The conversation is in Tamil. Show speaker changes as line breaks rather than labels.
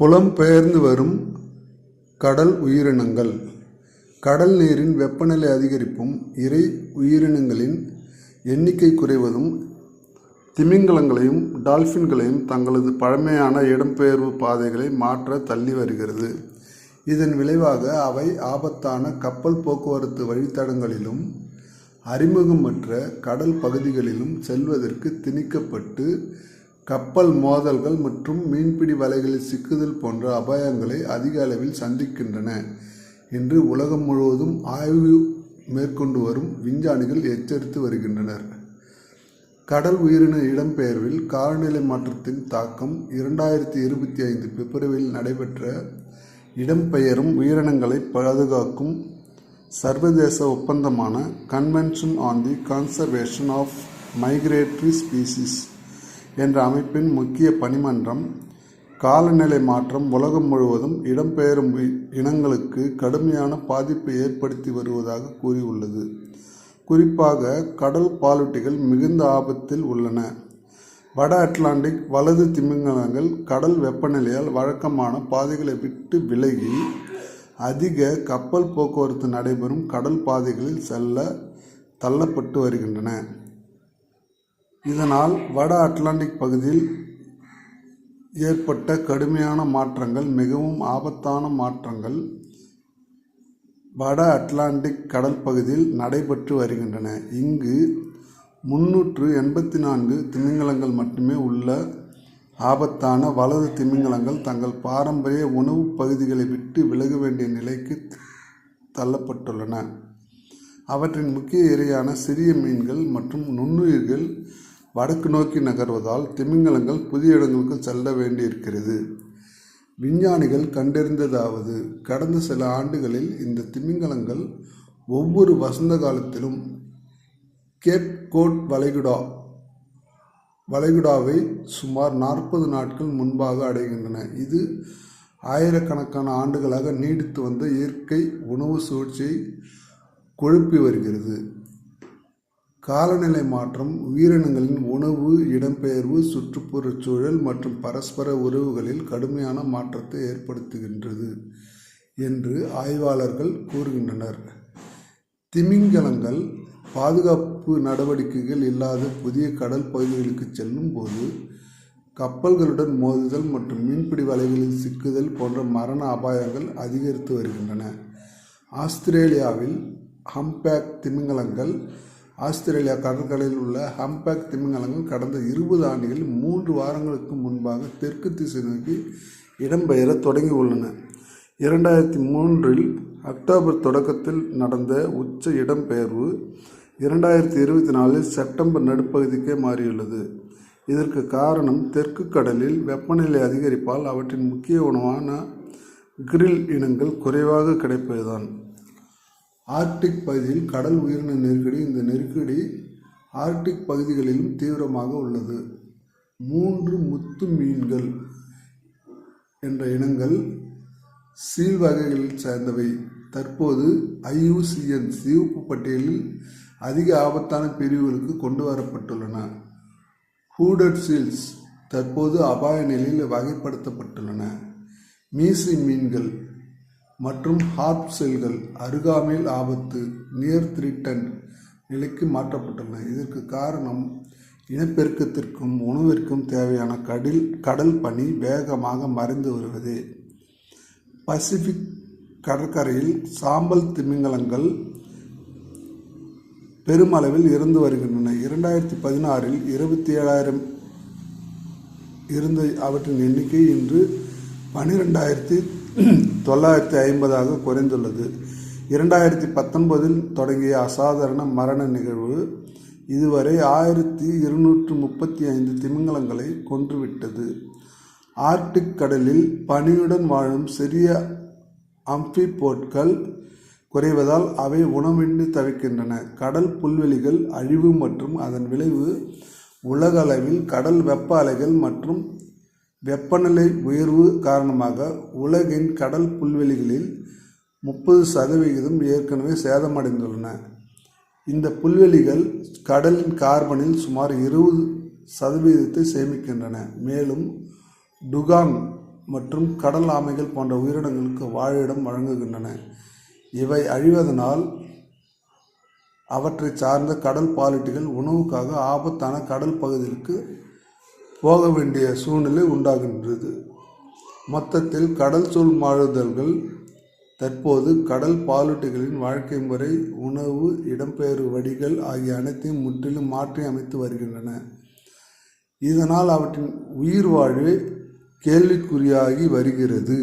புலம்பெயர்ந்து வரும் கடல் உயிரினங்கள். கடல் நீரின் வெப்பநிலை அதிகரிப்பும் இறை உயிரினங்களின் எண்ணிக்கை குறைவதும் திமிங்கலங்களையும் டால்ஃபின்களையும் தங்களது பழமையான இடம்பெயர்வு பாதைகளை மாற்ற தள்ளி வருகிறது. இதன் விளைவாக அவை ஆபத்தான கப்பல் போக்குவரத்து வழித்தடங்களிலும் அறிமுகமற்ற கடல் பகுதிகளிலும் செல்வதற்கு திணிக்கப்பட்டு கப்பல் மோதல்கள் மற்றும் மீன்பிடி வலைகளில் சிக்குதல் போன்ற அபாயங்களை அதிக அளவில் சந்திக்கின்றன என்று உலகம் முழுவதும் ஆய்வு மேற்கொண்டு வரும் விஞ்ஞானிகள் எச்சரித்து வருகின்றனர். கடல் உயிரின இடம்பெயர்வில் காலநிலை மாற்றத்தின் தாக்கம் இரண்டாயிரத்தி இருபத்தி ஐந்து பிப்ரவரியில் நடைபெற்ற இடம்பெயரும் உயிரினங்களை பாதுகாக்கும் சர்வதேச ஒப்பந்தமான convention on the conservation of migratory species என்ற அமைப்பின் முக்கிய பணிமன்றம் காலநிலை மாற்றம் உலகம் முழுவதும் இடம்பெயரும் இனங்களுக்கு கடுமையான பாதிப்பை ஏற்படுத்தி வருவதாக கூறியுள்ளது. குறிப்பாக கடல் பாலூட்டிகள் மிகுந்த ஆபத்தில் உள்ளன. வட அட்லாண்டிக் வலது திமிங்கலங்கள் கடல் வெப்பநிலையால் வழக்கமான பாதைகளை விட்டு விலகி அதிக கப்பல் போக்குவரத்து நடைபெறும் கடல் பாதைகளில் செல்ல தள்ளப்பட்டு வருகின்றன. இதனால் வட அட்லாண்டிக் பகுதியில் ஏற்பட்ட கடுமையான மாற்றங்கள் மிகவும் ஆபத்தான மாற்றங்கள் வட அட்லாண்டிக் கடல் பகுதியில் நடைபெற்று வருகின்றன. இங்கு முன்னூற்று எண்பத்தி நான்கு திமிங்கலங்கள் மட்டுமே உள்ள ஆபத்தான வலது திமிங்கலங்கள் தங்கள் பாரம்பரிய உணவுப் பகுதிகளை விட்டு விலக வேண்டிய நிலைக்கு தள்ளப்பட்டுள்ளன. அவற்றின் முக்கிய இரையான சிறிய மீன்கள் மற்றும் நுண்ணுயிர்கள் வடக்கு நோக்கி நகர்வதால் திமிங்கலங்கள் புதிய இடங்களுக்கு செல்ல வேண்டியிருக்கிறது. விஞ்ஞானிகள் கண்டறிந்ததாவது கடந்த சில ஆண்டுகளில் இந்த திமிங்கலங்கள் ஒவ்வொரு வசந்த காலத்திலும் கேப் கோட் வளைகுடா வளைகுடாவை சுமார் நாற்பது நாட்கள் முன்பாக அடைகின்றன. இது ஆயிரக்கணக்கான ஆண்டுகளாக நீடித்து வந்த இயற்கை உணவு சுழற்சியை கொழுப்பி வருகிறது. காலநிலை மாற்றம் உயிரினங்களின் உணவு இடம்பெயர்வு சுற்றுப்புறச் சூழல் மற்றும் பரஸ்பர உறவுகளில் கடுமையான மாற்றத்தை ஏற்படுத்துகின்றது என்று ஆய்வாளர்கள் கூறுகின்றனர். திமிங்கலங்கள் பாதுகாப்பு நடவடிக்கைகள் இல்லாத புதிய கடல் பகுதிகளுக்கு செல்லும் போது கப்பல்களுடன் மோதுதல் மற்றும் மீன்பிடி வலைகளில் சிக்குதல் போன்ற மரண அபாயங்கள் அதிகரித்து வருகின்றன. ஆஸ்திரேலியாவில் ஹம்பேக் திமிங்கலங்கள் ஆஸ்திரேலியா கடற்கரையில் உள்ள ஹம்பேக் திமிங்கலங்கள் கடந்த இருபது ஆண்டுகளில் மூன்று வாரங்களுக்கு முன்பாக தெற்கு திசை நோக்கி இடம்பெயர தொடங்கியுள்ளன. இரண்டாயிரத்தி மூன்றில் அக்டோபர் தொடக்கத்தில் நடந்த உச்ச இடம்பெயர்வு இரண்டாயிரத்தி இருபத்தி நாலில் செப்டம்பர் நடுப்பகுதிக்கே மாறியுள்ளது. இதற்கு காரணம் தெற்கு கடலில் வெப்பநிலை அதிகரிப்பால் அவற்றின் முக்கிய உணவான கிரில் இனங்கள் குறைவாக கிடைப்பதுதான். ஆர்க்டிக் பகுதியில் கடல் உயிரின நெருக்கடி இந்த நெருக்கடி ஆர்க்டிக் பகுதிகளிலும் தீவிரமாக உள்ளது. மூன்று முத்து மீன்கள் என்ற இனங்கள் சீல் வகைகளில் சேர்ந்தவை. தற்போது ஐயூசிஎன் சிவப்பு பட்டியலில் அதிக ஆபத்தான பிரிவுகளுக்கு கொண்டு வரப்பட்டுள்ளன. ஹூடட் சீல்ஸ் தற்போது அபாய நிலையில் வகைப்படுத்தப்பட்டுள்ளன. மீசி மீன்கள் மற்றும் ஹார்ப் செல்கள் அருகாமையில் ஆபத்து நியர் த்ரீட்டன் நிலைக்கு மாற்றப்பட்டுள்ளன. இதற்கு காரணம் இனப்பெருக்கத்திற்கும் உணவிற்கும் தேவையான கடல் கடல் பனி வேகமாக மறைந்து வருவது. பசிபிக் கடற்கரையில் சாம்பல் திமிங்கலங்கள் பெருமளவில் இருந்து வருகின்றன. இரண்டாயிரத்தி பதினாறில் இருபத்தி ஏழாயிரம் இருந்த அவற்றின் எண்ணிக்கை இன்று பனிரெண்டாயிரத்தி தொள்ளாயிரத்தி ஐம்பதாக குறைந்துள்ளது. இரண்டாயிரத்தி பத்தொன்பதில் தொடங்கிய அசாதாரண மரண நிகழ்வு இதுவரை ஆயிரத்தி இருநூற்று முப்பத்தி ஐந்து திமிங்கலங்களை கொன்றுவிட்டது. ஆர்க்டிக் கடலில் பனியுடன் வாழும் சிறிய அம்பிபோட்கள் குறைவதால் அவை உணவின்றி தவிக்கின்றன. கடல் புல்வெளிகள் அழிவு மற்றும் அதன் விளைவு உலக அளவில் கடல் வெப்ப அலைகள் மற்றும் வெப்பநிலை உயர்வு காரணமாக உலகின் கடல் புல்வெளிகளில் முப்பது சதவிகிதம் ஏற்கனவே சேதமடைந்துள்ளன. இந்த புல்வெளிகள் கடலின் கார்பனில் சுமார் இருபது சதவீதத்தை சேமிக்கின்றன. மேலும் டுகாங் மற்றும் கடல் ஆமைகள் போன்ற உயிரினங்களுக்கு வாழிடம் வழங்குகின்றன. இவை அழிவதனால் அவற்றை சார்ந்த கடல் பாலிட்டிகள் உணவுக்காக ஆபத்தான கடல் பகுதிகளுக்கு போக வேண்டிய சூழ்நிலை உண்டாகின்றது. மொத்தத்தில் கடல் சூழ் மாறுதல்கள் தற்போது கடல் பாலூட்டிகளின் வாழ்க்கை முறை உணவு இடம்பெயர்வு வடிகள் ஆகிய அனைத்தையும் முற்றிலும் மாற்றி அமைத்து வருகின்றன. இதனால் அவற்றின் உயிர் வாழ்வே கேள்விக்குறியாகி வருகிறது.